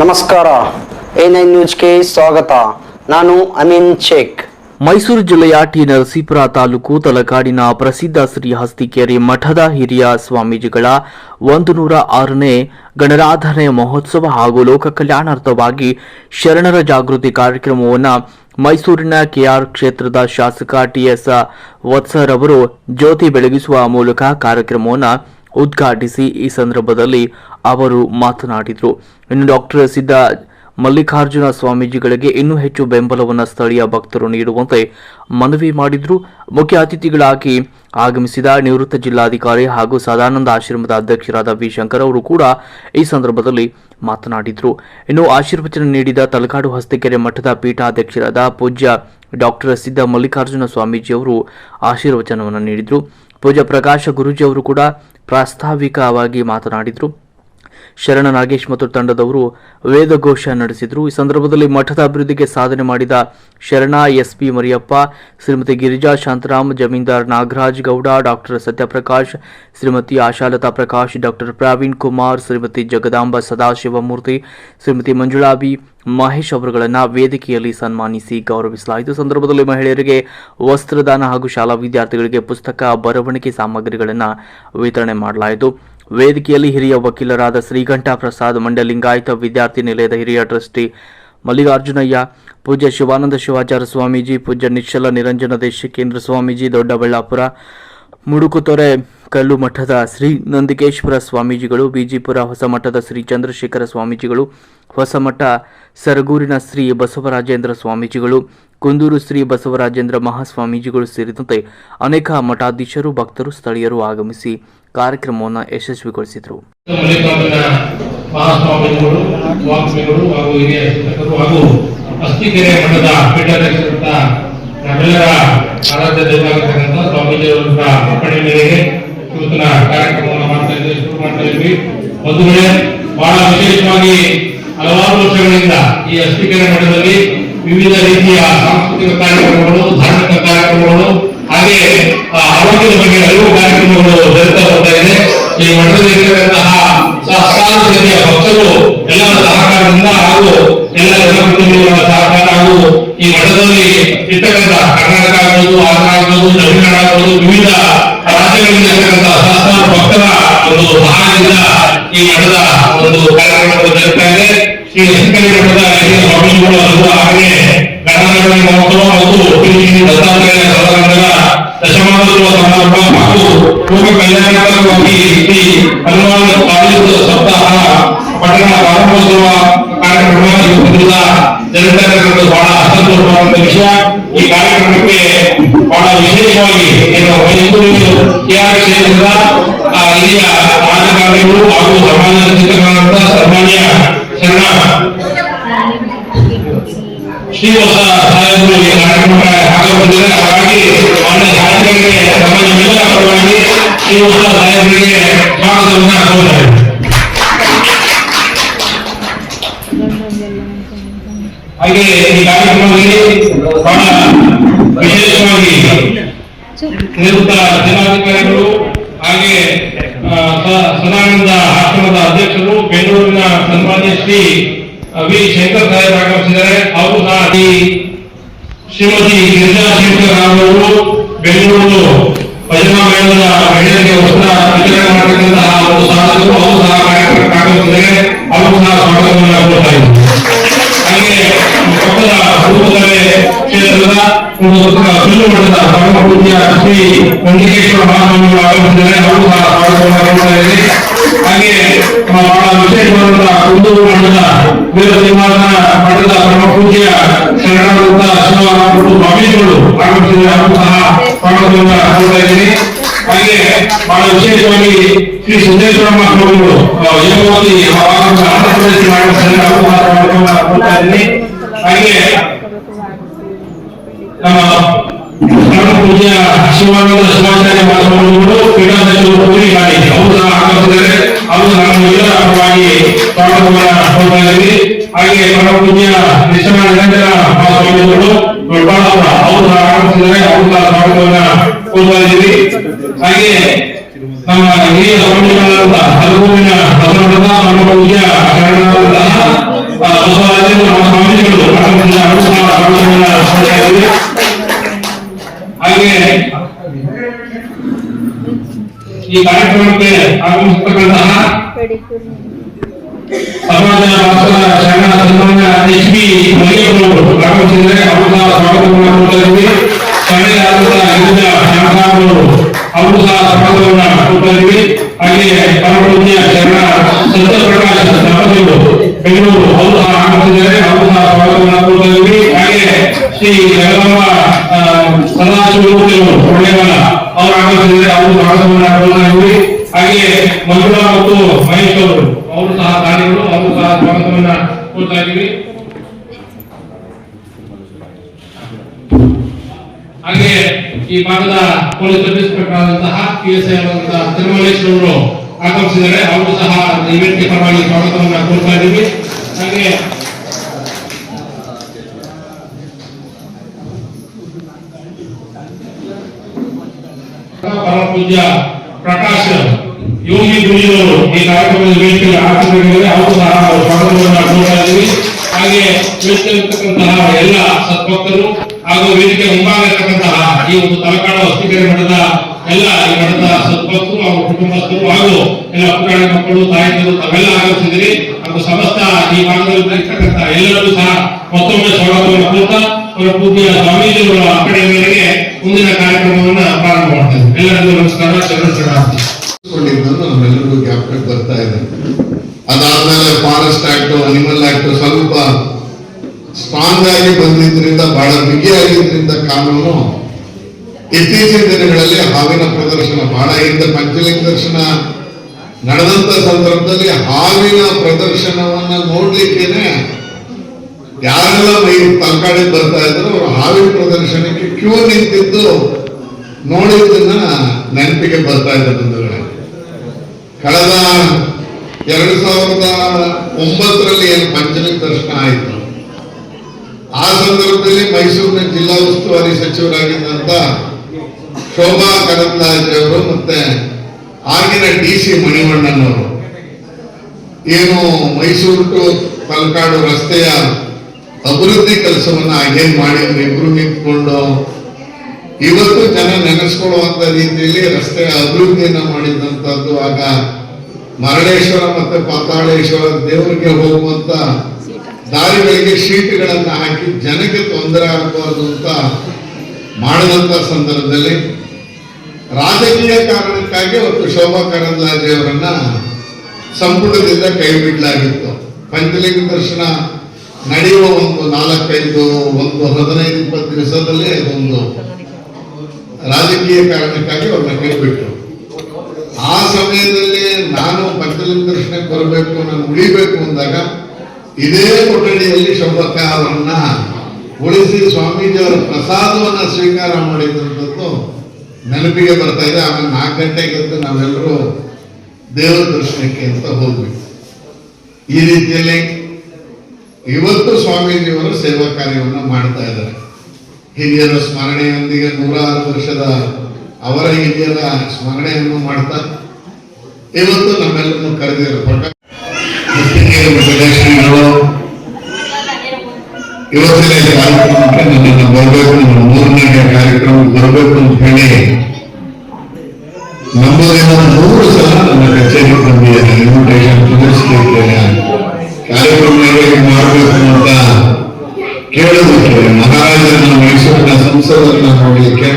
ನಮಸ್ಕಾರ. A nine ನ್ಯೂಸ್ಗೆ ಸ್ವಾಗತ. ನಾನು ಅಮೀನ್ ಶೇಖ್. ಮೈಸೂರು ಜಿಲ್ಲೆಯ ಟಿ ನರಸೀಪುರ ತಾಲೂಕು ತಲಕಾಡಿನ ಪ್ರಸಿದ್ಧ ಶ್ರೀ ಹಸ್ತಿಕೇರಿ ಮಠದ ಹಿರಿಯ ಸ್ವಾಮೀಜಿಗಳ ಒಂದು ನೂರ ಆರನೇ ಗಣರಾಧನೆ ಮಹೋತ್ಸವ ಹಾಗೂ ಲೋಕ ಕಲ್ಯಾಣಾರ್ಥವಾಗಿ ಶರಣರ ಜಾಗೃತಿ ಕಾರ್ಯಕ್ರಮವನ್ನು ಮೈಸೂರಿನ ಕೆಆರ್ ಕ್ಷೇತ್ರದ ಶಾಸಕ ಟಿಎಸ್ ವತ್ಸರ್ ಅವರು ಜ್ಯೋತಿ ಬೆಳಗಿಸುವ ಮೂಲಕ ಕಾರ್ಯಕ್ರಮವನ್ನು ಉದ್ಘಾಟಿಸಿ ಈ ಸಂದರ್ಭದಲ್ಲಿ ಅವರು ಮಾತನಾಡಿದರು. ಇನ್ನು ಡಾಕ್ಟರ್ ಸಿದ್ದ ಮಲ್ಲಿಕಾರ್ಜುನ ಸ್ವಾಮೀಜಿಗಳಿಗೆ ಇನ್ನೂ ಹೆಚ್ಚು ಬೆಂಬಲವನ್ನು ಸ್ಥಳೀಯ ಭಕ್ತರು ನೀಡುವಂತೆ ಮನವಿ ಮಾಡಿದ್ರು. ಮುಖ್ಯ ಅತಿಥಿಗಳಾಗಿ ಆಗಮಿಸಿದ ನಿವೃತ್ತ ಜಿಲ್ಲಾಧಿಕಾರಿ ಹಾಗೂ ಸದಾನಂದ ಆಶ್ರಮದ ಅಧ್ಯಕ್ಷರಾದ ವಿ ಶಂಕರ್ ಅವರು ಕೂಡ ಈ ಸಂದರ್ಭದಲ್ಲಿ ಮಾತನಾಡಿದರು. ಇನ್ನು ಆಶೀರ್ವಚನ ನೀಡಿದ ತಲಕಾಡು ಹಸ್ತಿಕೆರೆ ಮಠದ ಪೀಠಾಧ್ಯಕ್ಷರಾದ ಪೂಜ್ಯ ಡಾಕ್ಟರ್ ಸಿದ್ದ ಮಲ್ಲಿಕಾರ್ಜುನ ಸ್ವಾಮೀಜಿ ಅವರು ಆಶೀರ್ವಚನವನ್ನು ನೀಡಿದರು. ಪೂಜ್ಯ ಪ್ರಕಾಶ ಗುರೂಜಿ ಅವರು ಕೂಡ ಪ್ರಾಸ್ತಾವಿಕವಾಗಿ ಮಾತನಾಡಿದ್ರು. ಶರಣ ನಾಗೇಶ್ ಮತ್ತು ತಂಡದವರು ವೇದಘೋಷ ನಡೆಸಿದರು. ಈ ಸಂದರ್ಭದಲ್ಲಿ ಮಠದ ಅಭಿವೃದ್ಧಿಗೆ ಸಾಧನೆ ಮಾಡಿದ ಶರಣ, ಎಸ್ಪಿ ಮರಿಯಪ್ಪ, ಶ್ರೀಮತಿ ಗಿರಿಜಾ ಶಾಂತರಾಮ್, ಜಮೀನ್ದಾರ್ ನಾಗರಾಜ್ ಗೌಡ, ಡಾಕ್ಟರ್ ಸತ್ಯಪ್ರಕಾಶ್, ಶ್ರೀಮತಿ ಆಶಾಲತಾ ಪ್ರಕಾಶ್, ಡಾಕ್ಟರ್ ಪ್ರವೀಣ್ ಕುಮಾರ್, ಶ್ರೀಮತಿ ಜಗದಾಂಬ ಸದಾಶಿವಮೂರ್ತಿ, ಶ್ರೀಮತಿ ಮಂಜುಳಾಬಿ ಮಹೇಶ್ ಅವರುಗಳನ್ನು ವೇದಿಕೆಯಲ್ಲಿ ಸನ್ಮಾನಿಸಿ ಗೌರವಿಸಲಾಯಿತು. ಸಂದರ್ಭದಲ್ಲಿ ಮಹಿಳೆಯರಿಗೆ ವಸ್ತ್ರದಾನ ಹಾಗೂ ಶಾಲಾ ವಿದ್ಯಾರ್ಥಿಗಳಿಗೆ ಪುಸ್ತಕ, ಬರವಣಿಗೆ ಸಾಮಗ್ರಿಗಳನ್ನು ವಿತರಣೆ ಮಾಡಲಾಯಿತು. ವೇದಿಕೆಯಲ್ಲಿ ಹಿರಿಯ ವಕೀಲರಾದ ಶ್ರೀಕಂಠ ಪ್ರಸಾದ್ ಮಂಡಲಿಂಗಾಯತ ವಿದ್ಯಾರ್ಥಿ ನಿಲಯದ ಹಿರಿಯ ಟ್ರಸ್ಟಿ ಮಲ್ಲಿಕಾರ್ಜುನಯ್ಯ, ಪೂಜ್ಯ ಶಿವಾನಂದ ಶಿವಾಚಾರ್ಯ ಸ್ವಾಮೀಜಿ, ಪೂಜ್ಯ ನಿಶ್ಚಲ ನಿರಂಜನ ದೇಶಿಕೇಂದ್ರ ಸ್ವಾಮೀಜಿ ದೊಡ್ಡಬಳ್ಳಾಪುರ ಮುಡುಕುತೊರೆ ಕಲ್ಲು ಮಠದ ಶ್ರೀ ನಂದಿಕೇಶ್ವರ ಸ್ವಾಮೀಜಿಗಳು, ಬಿಜಿಪುರ ಹೊಸಮಠದ ಶ್ರೀ ಚಂದ್ರಶೇಖರ ಸ್ವಾಮೀಜಿಗಳು, ಹೊಸಮಠ ಸರಗೂರಿನ ಶ್ರೀ ಬಸವರಾಜೇಂದ್ರ ಸ್ವಾಮೀಜಿಗಳು, ಕುಂದೂರು ಶ್ರೀ ಬಸವರಾಜೇಂದ್ರ ಮಹಾಸ್ವಾಮೀಜಿಗಳು ಸೇರಿದಂತೆ ಅನೇಕ ಮಠಾಧೀಶರು, ಭಕ್ತರು, ಸ್ಥಳೀಯರು ಆಗಮಿಸಿ ಕಾರ್ಯಕ್ರಮವನ್ನು ಯಶಸ್ವಿಗೊಳಿಸಿದರು. ಮಠದ ನಮ್ಮೆಲ್ಲರ ಆರಾಧ್ಯ ದೈವವಾಗಿರ್ತಕ್ಕಂಥ ಸ್ವಾಮೀಜಿಯವರ ಅಪ್ಪಣೆ ಮೇರೆಗೆ ಇವತ್ತಿನ ಕಾರ್ಯಕ್ರಮವನ್ನು ಮಾಡ್ತಾ ಇದ್ದೀವಿ ಶುರು ಮಾಡ್ತಾ ಇದ್ವಿ. ಒಂದು ಬಹಳ ವಿಶೇಷವಾಗಿ ಹಲವಾರು ವರ್ಷಗಳಿಂದ ಈ ಅಸ್ತಿಕೆರೆ ಮಠದಲ್ಲಿ ವಿವಿಧ ರೀತಿಯ ಸಾಂಸ್ಕೃತಿಕ ಕಾರ್ಯಕ್ರಮಗಳು, ಧಾರ್ಮಿಕ ಕಾರ್ಯಕ್ರಮಗಳು, ಹಾಗೆ ಆರೋಗ್ಯದ ಬಗ್ಗೆ ಹಲವು ಕಾರ್ಯಕ್ರಮಗಳು ಜರುಗ್ತಾ ಬರ್ತಾ ಇದೆ. ಈ ಮಠದಲ್ಲಿ ಇರತಕ್ಕಂತಹ ಸಹಸ್ರಾರು ಸಂಖ್ಯೆಯ ಭಕ್ತರು ಎಲ್ಲರ ಸಹಕಾರದಿಂದ ಹಾಗೂ ಎಲ್ಲ ಜನಪ್ರತಿನಿಧಿಗಳ ಸಹಕಾರ ಹಾಗೂ ಈ ಮಠದಲ್ಲಿ ಇರ್ತಕ್ಕಂಥ ಕರ್ನಾಟಕ ಆಗ್ಬೋದು, ಆಂಧ್ರ ಆಗ್ಬೋದು, ತಮಿಳುನಾಡು ಆಗ್ಬೋದು, ವಿವಿಧ ರಾಜ್ಯಗಳಿಂದ ಇರ್ತಕ್ಕಂಥ ಸಹಸ್ರಾರು ಭಕ್ತರ ಒಂದು ಸಹಾಯದಿಂದ ಈ ಮಠದ ಒಂದು ಕಾರ್ಯಕ್ರಮಗಳು ಜರುಗ್ತಾ ಇದೆ. ಶ್ರೀ ಶಿಕ್ಷಣ ಮಠದ ಹಾಗೂ ಗಣರಾಜ್ಯ ಮಹೋತ್ಸವ ಮತ್ತು ದತ್ತಾತ್ರೇಯ ಸದಾನಂದರ ದಶಮಾನೋತ್ಸವ ಸಮಾರಂಭ ಹಾಗೂ ಲೋಕ ಕಲ್ಯಾಣಕಾರವಾಗಿ ಶ್ರೀ ಹನುಮಾನ್ ಕಾಲೇಜು ಸಪ್ತಾಹ ಪಟ್ಟಣ ಪ್ರಾರಂಭೋತ್ಸವ ಕಾರ್ಯಕ್ರಮ ಜರುಗ್ತಕ್ಕಂಥದ್ದು ಬಹಳ ಅಸಂತೋಷವಾದಂತ ವಿಷಯ. ಈ ಕಾರ್ಯಕ್ರಮಕ್ಕೆ ಬಹಳ ವಿಶೇಷವಾಗಿ ಮೈಸೂರು ಕೆಆರ್ ಕ್ಷೇತ್ರದ ಹಿರಿಯ ರಾಜಕಾರಣಿಗಳು ಹಾಗೂ ಸಮಾಜದ ಚಿತ್ರಗಳಂತ ಸನ್ಮಾನ್ಯ ಶರಣ ಶ್ರೀವಾಸ ಸಾಹೇಬರು ಈ ಕಾರ್ಯಕ್ರಮಕ್ಕೆ ಆಗಮಿಸಿದ್ದಾರೆ. ಹಾಗಾಗಿ ಮಾನ್ಯ ಸಾಹೇಬರಿಗೆ ಸಮಾಜ ಪರವಾಗಿ ಶ್ರೀವಾಸ ಸಾಹೇಬರಿಗೆ ಸ್ವಾಗತವನ್ನು ಕೋರುತ್ತೇವೆ ಹಾಗೆ ಈ ಕಾರ್ಯಕ್ರಮದಲ್ಲಿ ಬಹಳ ವಿಶೇಷವಾಗಿ ಜಿಲ್ಲಾಧಿಕಾರಿಗಳು ಹಾಗೆ ಸದಾನಂದ ಆಶ್ರಮದ ಅಧ್ಯಕ್ಷರು ಬೆಂಗಳೂರಿನ ಸನ್ಮಾನ್ಯ ಶ್ರೀ ವಿ ಶಂಕರ್ ಸಾಹೇಬ್ ಆಗಮಿಸಿದ್ದಾರೆ. ಅವರು ಸಹ ಶ್ರೀಮತಿ ಗಿರಿಜಾ ಶಂಕರ್ ಅವರು ಬೆಂಗಳೂರು ಭಜನಾ ಮೇಳದ ಮಹಿಳೆಯರಿಗೆ ವಸ್ತ್ರ ವಿತರಣೆ ಮಾಡತಕ್ಕಂತಹ ಒಂದು ಸಾಧಕರು, ಅವರು ಸಹ ಆಗಮಿಸಿದ್ದಾರೆ. ಅವರು ಸಹ ಸ್ವಾಗತವನ್ನು ಕೋರ್ತಾ ಇದ್ದಾರೆ. ಹಾಗೆ ಪಕ್ಕದ ರೂಪದಲ್ಲಿ ಕ್ಷೇತ್ರದ ಒಂದು ಸುಳ್ಳು ಮಠದ ಪರಮ ಶ್ರೀ ನಂದಿಕೇಶ್ವರ ಮಹಾಸ್ವಾಮಿಗಳು ಆಗಮಿಸಿದ್ದಾರೆ. ಅವರು ಸಹ ಹಾಗೆ ಬಹಳ ವಿಶೇಷವಾದಂತಹ ಕುಂದೂರು ಮಠದ ವೀರ ಸಿಂಹಾಸನ ಮಠದ ಪರಮ ಪೂಜ್ಯ ಶರಣಾದಂತ ಶಿವರಾಮರು ಸ್ವಾಮೀಜಿಗಳು ಆಗಮಿಸಿದ್ದಾರೆ. ಅವರು ಸಹ ಸ್ವಾಗತವನ್ನು ಕೋರ್ತಾ ಬಹಳ ವಿಶೇಷವಾಗಿ ಶ್ರೀ ಸಿದ್ದೇಶ್ವರ ಮಹಾಸ್ವಾಮಿಗಳು ಆ, ಸಹ ಇದ್ದೀನಿ ಹಾಗೆ ನಮ್ಮ ಪೂಜ್ಯ ಶಿವಾನಂದ ಶಿವಾಚಾರ್ಯ ಮಹಾಸ್ವಾಮಿಗಳು ಪೀಠಾಧ್ಯಕ್ಷರು ಪೂರಿ ಮಾಡಿ ಅವರು ಸಹ ಆಗಮಿಸಿದ್ದಾರೆ. ಅವರು ನಮ್ಮ ಎಲ್ಲರ ಪರವಾಗಿ ಸ್ವಾಗತವನ್ನು ಹಾಗೆ ಪರಮ ಪೂಜ್ಯ ನಿಶ್ಚಲ ನಿರಂಜನ ಮಹಾಸ್ವಾಮಿಗಳು ದೊಡ್ಡಬಳ್ಳಾಪುರ. ಅವರು ಸಹ ಆಗಮಿಸಿದ್ದಾರೆ. ಅವರು ಸಹ ಸ್ವಾಗತವನ್ನ ಇದ್ದೀವಿ. ಹಾಗೆ ನಮ್ಮ ಹಿರಿಯ ಸ್ವಾಮಿಗಳಾದ ಹಲಗೂರಿನ ಬಸವಣ್ಣನ ನಮ್ಮ ಪೂಜ್ಯ ಶರಣರಾದ ಆ, ಬಸವರಾಜರು ನಮ್ಮ ಸ್ವಾಮೀಜಿಗಳು ಆಗಮಿಸಿದ ಅವರು ಸಹ ಸ್ವಾಗತವನ್ನ ಮಾಡ್ತಾ ಇದ್ದೀವಿ. ಹಾಗೆ ಈ ಕಾರ್ಯಕ್ರಮಕ್ಕೆ ಆಗಮಿಸತಕ್ಕಂತಹ ಸಮಾಜ ವಾಸನ ಶರಣ ಸನ್ಮಾನ್ಯ ಎಚ್ ಬಿ ಮಲ್ಲಿಯಪ್ಪನವರು ಆಗಮಿಸಿದರೆ ಅವರು ಸಹ ಸ್ವಾಗತವನ್ನು ಕೊಡ್ತಾ ಇದ್ದೀವಿ ಸ್ಥಳೀಯರಾದಂತಹ ಗಿರಿಜ ಶಾಂತಾರವರು ಅವರು ಸಹ ಸ್ವಾಗತವನ್ನ ಕೊಡ್ತಾ ಇದ್ದೀವಿ ಹಾಗೆ ಪರಮಪೂಜ್ಯ ಶರಣ ಸತ್ಯಪ್ರಕಾಶ ದಂಪತಿಗಳು ಬೆಂಗಳೂರು ಅವರು ಸಹ ಆಗಮಿಸಿದ್ದಾರೆ. ಅವರು ಸಹ ಸ್ವಾಗತವನ್ನ ಕೊಡ್ತಾ ಇದ್ದೀವಿ ಹಾಗೆ ಶ್ರೀ ಜಗದಮ್ಮ ಆ, ಸದಾಶಿವಮೂರ್ತಿಯವರು ಕೊಳ್ಳೇಗಾಲ ಅವರು ಆಗಮಿಸಿದ್ದಾರೆ. ಅವರು ಹಾಗೆ ಮತ್ತು ಮಹೇಶ್ ಅವರು ಅವರು ಸಹ ದಾನಿಗಳು ಅವರು ಸಹ ಸ್ವಾಗತವನ್ನ ಕೊಡ್ತಾ ಹಾಗೆ ಈ ಭಾಗದ ಪೊಲೀಸ್ ಸಬ್ ಇನ್ಸ್ಪೆಕ್ಟರ್ ಆದಂತಹ ಪಿ ಎಸ್ ಐ ಆದಂತಹ ತಿರುಮಲೇಶ್ ಅವರು ಆಗಮಿಸಿದ್ದಾರೆ. ಅವರು ಸಹ ಇವೆಂಟ್ಗೆ ಪರವಾಗಿ ಸ್ವಾಗತವನ್ನು ಕೊಡ್ತಾ ಇದ್ದೀವಿ. ಹಾಗೆ ಪರಮ ಪೂಜ್ಯ ಪ್ರಕಾಶ್ ಯೋಗಿ ಗುರುಜಿಯವರು ಈ ಕಾರ್ಯಕ್ರಮದ ವೇದಿಕೆಯಲ್ಲಿ ಆಗಮಿಸಿದ್ದಾರೆ ಅವರು ಸಹ ಸ್ವಾಗತವನ್ನು ಕೋರ್ತಾ ಇದ್ದೀವಿ. ಹಾಗೆ ವೇದಿಕೆಯಲ್ಲಿರ್ತಕ್ಕಂತಹ ಎಲ್ಲ ಸದ್ಭಕ್ತರು ಹಾಗೂ ವೇದಿಕೆ ಮುಂಭಾಗ ಇರತಕ್ಕಂತಹ ಈ ಒಂದು ತಲಕಾಡ ಹೊಸಕೆರೆ ಮಠದ ಎಲ್ಲ ಈ ಮಠದ ಸದ್ಭಕ್ತರು ಹಾಗೂ ಕುಟುಂಬಸ್ಥರು ಹಾಗೂ ಎಲ್ಲ ಪುರಾಣಿ ಮಕ್ಕಳು ತಾಯಂದಿರು ತಾವೆಲ್ಲ ಆಗಮಿಸಿದಿರಿ ಹಾಗೂ ಸಮಸ್ತ ಈ ಭಾಗದಲ್ಲಿ ಇರ್ತಕ್ಕಂತಹ ಎಲ್ಲರಿಗೂ ಸಹ ಮತ್ತೊಮ್ಮೆ ಸ್ವಾಗತವನ್ನು ಕೋರ್ತಾ ಅವರ ಪೂಜ್ಯ ಸ್ವಾಮೀಜಿಗಳ ಅಪ್ಪಣೆ ಮೇರೆಗೆ ಮುಂದಿನ ಕಾರ್ಯಕ್ರಮವನ್ನು ಪ್ರಾರಂಭ ಮಾಡ್ತೇವೆ ಎಲ್ಲರಿಗೂ ನಮಸ್ಕಾರ, ಶರಣ ಶರಣಾರ್ಥಿ. ಕೊಂಡಿದ್ದನ್ನು ನಮ್ಮೆಲ್ಲರಿಗೂ ಜ್ಞಾಪಕಕ್ಕೆ ಬರ್ತಾ ಇದೆ. ಅದಾದ್ಮೇಲೆ ಫಾರೆಸ್ಟ್ ಆಕ್ಟ್, ಅನಿಮಲ್ ಆಕ್ಟ್ ಸ್ವಲ್ಪ ಸ್ಟ್ರಾಂಗ್ ಆಗಿ ಬಂದಿದ್ದರಿಂದ, ಬಹಳ ಬಿಗಿಯಾಗಿದ್ದರಿಂದ ಕಾನೂನು ಇತ್ತೀಚಿನ ದಿನಗಳಲ್ಲಿ ಹಾವಿನ ಪ್ರದರ್ಶನ ಬಹಳ ಹಿಂದೆ ಪಂಚಲಿಂಗ ದರ್ಶನ ನಡೆದಂತ ಸಂದರ್ಭದಲ್ಲಿ ಹಾವಿನ ಪ್ರದರ್ಶನವನ್ನ ನೋಡ್ಲಿಕ್ಕೇನೆ ಯಾರೆಲ್ಲ ಮೈ ತಂಕಾಡಿ ಬರ್ತಾ ಇದ್ರು, ಅವರು ಹಾವಿನ ಪ್ರದರ್ಶನಕ್ಕೆ ಕ್ಯೂ ನಿಂತಿದ್ದು ನೋಡಿದ್ದನ್ನ ನೆನಪಿಗೆ ಬರ್ತಾ ಇದೆ ಬಂಧುಗಳೇ. ಕಳೆದ ಎರಡು ಸಾವಿರದ ಒಂಬತ್ತರಲ್ಲಿ ಏನು ಪಂಚಲಿಂಗ ದರ್ಶನ ಆಯಿತು? ಆ ಸಂದರ್ಭದಲ್ಲಿ ಮೈಸೂರಿನ ಜಿಲ್ಲಾ ಉಸ್ತುವಾರಿ ಸಚಿವರಾಗಿದ್ದಂತ ಶೋಭಾ ಕರಂದ್ಲಾಜೆ ಅವರು ಮತ್ತೆ ಆಗಿನ ಡಿ ಸಿ ಮಣಿವಣ್ಣನವರು ಏನು ಮೈಸೂರು ಟು ತಲಕಾಡು ರಸ್ತೆಯ ಅಭಿವೃದ್ಧಿ ಕೆಲಸವನ್ನ ಏನ್ ಮಾಡಿ ಇಬ್ರು ನಿಂತ್ಕೊಂಡು ಇವತ್ತು ಜನ ನೆನೆಸ್ಕೊಳ್ಳುವಂತ ರೀತಿಯಲ್ಲಿ ರಸ್ತೆಯ ಅಭಿವೃದ್ಧಿಯನ್ನ ಮಾಡಿದಂತದ್ದು ಆಗ ಮರಳೇಶ್ವರ ಮತ್ತೆ ಪಾತಾಳೇಶ್ವರ ದೇವರಿಗೆ ಹೋಗುವಂತ ದಾರಿಗಳಿಗೆ ಶೀಟ್ಗಳನ್ನು ಹಾಕಿ ಜನಕ್ಕೆ ತೊಂದರೆ ಆಗಬಾರದು ಅಂತ ಮಾಡಿದಂಥ ಸಂದರ್ಭದಲ್ಲಿ ರಾಜಕೀಯ ಕಾರಣಕ್ಕಾಗಿ ಅವತ್ತು ಶೋಭಾ ಕರಂದ್ಲಾಜೆ ಅವರನ್ನ ಸಂಪುಟದಿಂದ ಕೈ ಬಿಡಲಾಗಿತ್ತು. ಪಂಚಲಿಂಗ ದರ್ಶನ ನಡೆಯುವ ಒಂದು ನಾಲ್ಕೈದು, ಒಂದು ಹದಿನೈದು, ಇಪ್ಪತ್ತು ದಿವಸದಲ್ಲಿ ಅದೊಂದು ರಾಜಕೀಯ ಕಾರಣಕ್ಕಾಗಿ ಅವ್ರನ್ನ ಕೈ ಬಿಟ್ಟರು ಆ ಸಮಯದಲ್ಲಿ ನಾನು ಪಂಚಲಿಂಗ ದರ್ಶನಕ್ಕೆ ಬರಬೇಕು, ನಾನು ಉಳಿಬೇಕು ಅಂದಾಗ ಇದೇ ಕೊಠಡಿಯಲ್ಲಿ ಶೋಭಕ್ಕ ಅವರನ್ನ ಉಳಿಸಿ ಸ್ವಾಮೀಜಿಯವರ ಪ್ರಸಾದವನ್ನ ಸ್ವೀಕಾರ ಮಾಡಿದಂಥದ್ದು ನೆನಪಿಗೆ ಬರ್ತಾ ಇದೆ. ಆಮೇಲೆ ನಾಲ್ಕು ಗಂಟೆಗೆ ಎದ್ದು ನಾವೆಲ್ಲರೂ ದೇವರ ದರ್ಶನಕ್ಕೆ ಅಂತ ಹೋದ್ವಿ. ಈ ರೀತಿಯಲ್ಲಿ ಇವತ್ತು ಸ್ವಾಮೀಜಿಯವರು ಸೇವಾ ಕಾರ್ಯವನ್ನು ಮಾಡ್ತಾ ಇದ್ದಾರೆ. ಹಿರಿಯರ ಸ್ಮರಣೆಯೊಂದಿಗೆ ನೂರಾರು ವರ್ಷದ ಅವರ ಹಿರಿಯರ ಸ್ಮರಣೆಯನ್ನು ಮಾಡ್ತಾ ಇವತ್ತು ನಮ್ಮೆಲ್ಲರನ್ನು ಕರೆದಿದ್ದಾರೆ. ಮುತ್ತಿಗೆಯ ಇವತ್ತಿನ ಕಾರ್ಯಕ್ರಮಕ್ಕೆ ನನ್ನನ್ನು ಬರಬೇಕು, ನಮ್ಮ ಮೂರನೇ ಕಾರ್ಯಕ್ರಮಕ್ಕೆ ಬರಬೇಕು ಅಂತ ಹೇಳಿ ನಮ್ಮೂರಿನ ಮೂರು ಸಲ ನನ್ನ ಕಚೇರಿಗೆ ಬಂದಿದ್ದೇನೆ ಇನ್ವಿಟೇಷನ್ ಪ್ರದರ್ಶಿಸಿದ್ದೇನೆ ಕಾರ್ಯಕ್ರಮ ಹೇಗೆ ಮಾಡಬೇಕು ಅಂತ ಕೇಳೋದಕ್ಕೆ ಮಹಾರಾಜರನ್ನು ಮೈಸೂರಿನ ಸಂಸದರನ್ನ ನೋಡಲಿಕ್ಕೆ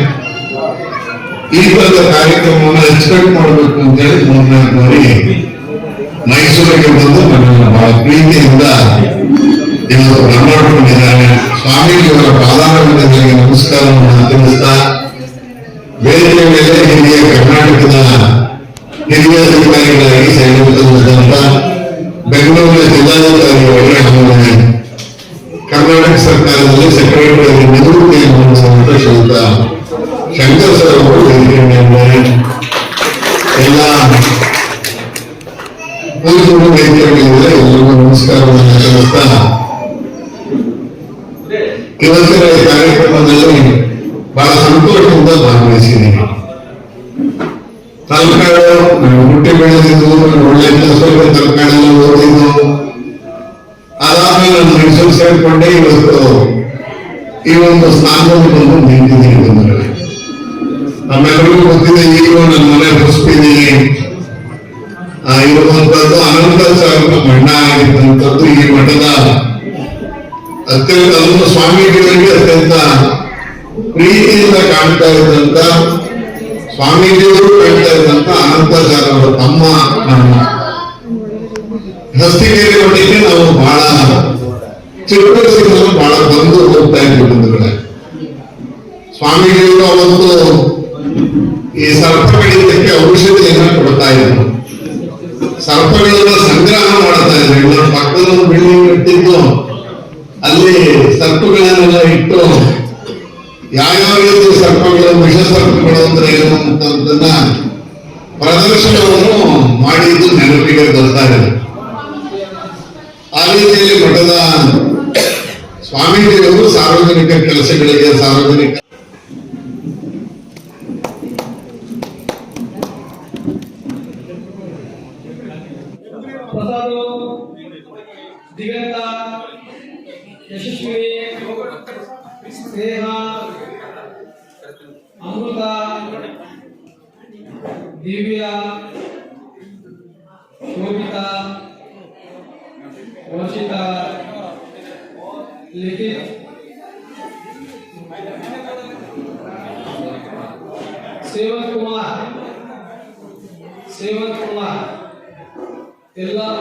ಈ ತರದ ಕಾರ್ಯಕ್ರಮವನ್ನು ಎಕ್ಸ್ಪೆಕ್ಟ್ ಮಾಡಬೇಕು ಅಂತ ಹೇಳಿ ಮೂರನೇ ಬಾರಿ ಮೈಸೂರಿಗೆ ಬಂದು ನನ್ನನ್ನು ಬಹಳ ಪ್ರೀತಿಯಿಂದ ಇವತ್ತು ಬ್ರಹ್ಮಾಂಡಿದ್ದಾರೆ ಸ್ವಾಮೀಜಿಯವರ ಪಾದಾರವಿಂದಗಳಿಗೆ ನಮಸ್ಕಾರವನ್ನು ತಿಳಿಸ್ತಾ ಬೇರೆ ಮೇಲೆ ಹಿರಿಯ ಕರ್ನಾಟಕದ ಹಿರಿಯ ಅಧಿಕಾರಿಗಳಾಗಿ ಸೇರಿದಂತ ಬೆಂಗಳೂರಿನ ಜಿಲ್ಲಾಧಿಕಾರಿ ಒಳ್ಳೆ ಕರ್ನಾಟಕ ಸರ್ಕಾರದಲ್ಲಿ ಸೆಕ್ರೆಟರಿ ನಿವೃತ್ತಿಯನ್ನು ಹೊಂದಿರುವಂತ ಶಂಕರ್ ಸರ್ ಅವರು ಎಲ್ಲ ಪೊಲೀಸರು ವೇದಿಕೆಗಳಿದ್ದಾರೆ ಎಲ್ಲರಿಗೂ ನಮಸ್ಕಾರವನ್ನು ತಿಳಿಸ್ತಾ ಇವತ್ತಿನ ಕಾರ್ಯಕ್ರಮದಲ್ಲಿ ಬಹಳ ಸಂತೋಷದಿಂದ ಭಾಗವಹಿಸಿದ್ದೀನಿ ತಲಕಾಡು ನಾನು ಹುಟ್ಟಿ ಬೆಳೆದಿದ್ದು ಒಳ್ಳೆ ಕೆಲಸಕ್ಕೆ ತಲಕಾಡಲ್ಲಿ ಓದಿದ್ದು ಅದಾದ್ಮೇಲೆ ನನ್ನ ಮೈಸೂರು ಸೇರ್ಕೊಂಡೆ ಇವತ್ತು ಈ ಒಂದು ಸ್ಥಾನದಲ್ಲಿ ಬಂದು ನಿಂತಿದ್ದೀನಿ ನಮ್ಮೆಲ್ಲರಿಗೂ ಗೊತ್ತಿದೆ ಈಗಲೂ ನನ್ನ ಮನೆ ಆ, ಇರುವಂತದ್ದು ಅನಂತ ಸಾಗರ ಮಠ ಆಗಿರ್ತಕ್ಕಂಥದ್ದು ಈ ಮಠದ ಅತ್ಯಂತ ಅದನ್ನು ಸ್ವಾಮೀಜಿಗಳಿಗೆ ಅತ್ಯಂತ ಪ್ರೀತಿಯಿಂದ ಕಾಣ್ತಾ ಇದ್ದಂತ ಸ್ವಾಮೀಜಿಯವರು ಕಾಣ್ತಾ ಇದ್ದಂತ ಅನಂತ ಸಾಗರ ತಮ್ಮ ನಮ್ಮ ಹಸ್ತಿಗೇರಿ ಮಠಕ್ಕೆ ನಾವು ಬಹಳ ಚಿಕ್ಕ ವಯಸ್ಸಿನಲ್ಲಿ ಬಹಳ ಬಂದು ಹೋಗ್ತಾ ಇದ್ವಿ ಬಂಧುಗಳೇ. ಸ್ವಾಮೀಜಿಯವರು ಅವತ್ತು ಈ ಸರ್ಪ ಕಡಿತಕ್ಕೆ ಔಷಧಿಯನ್ನ ಕೊಡ್ತಾ ಇದ್ರು. ಸರ್ಪಗಳನ್ನ ಸಂಗ್ರಹ ಮಾಡ್ತಾ ಇದ್ರು ನಮ್ಮ ಪಕ್ಕದ ಒಂದು ಬಿಲ್ಡಿಂಗ್ ಇಟ್ಟಿದ್ದು, ಅಲ್ಲಿ ಸರ್ಪಗಳನ್ನೆಲ್ಲ ಇಟ್ಟು ಯಾವ್ಯಾವ ರೀತಿ ಸರ್ಪಗಳು ವಿಷ ಸರ್ಪಗಳು ಅಂದ್ರೆ ಏನು ಅಂತದನ್ನ ಪ್ರದರ್ಶನವನ್ನು ಮಾಡಿದ್ದು ನೆನಪಿಗೆ ಬರ್ತಾ ಇದೆ ಆ ರೀತಿಯಲ್ಲಿ ಮಠದ ಸ್ವಾಮೀಜಿಯವರು ಸಾರ್ವಜನಿಕ ಕೆಲಸಗಳಿಗೆ ಸಾರ್ವಜನಿಕ स्नेहा अमृता दिव्या शोभिता रोशिता लिखित सेवन कुमार सेवन कुमार इला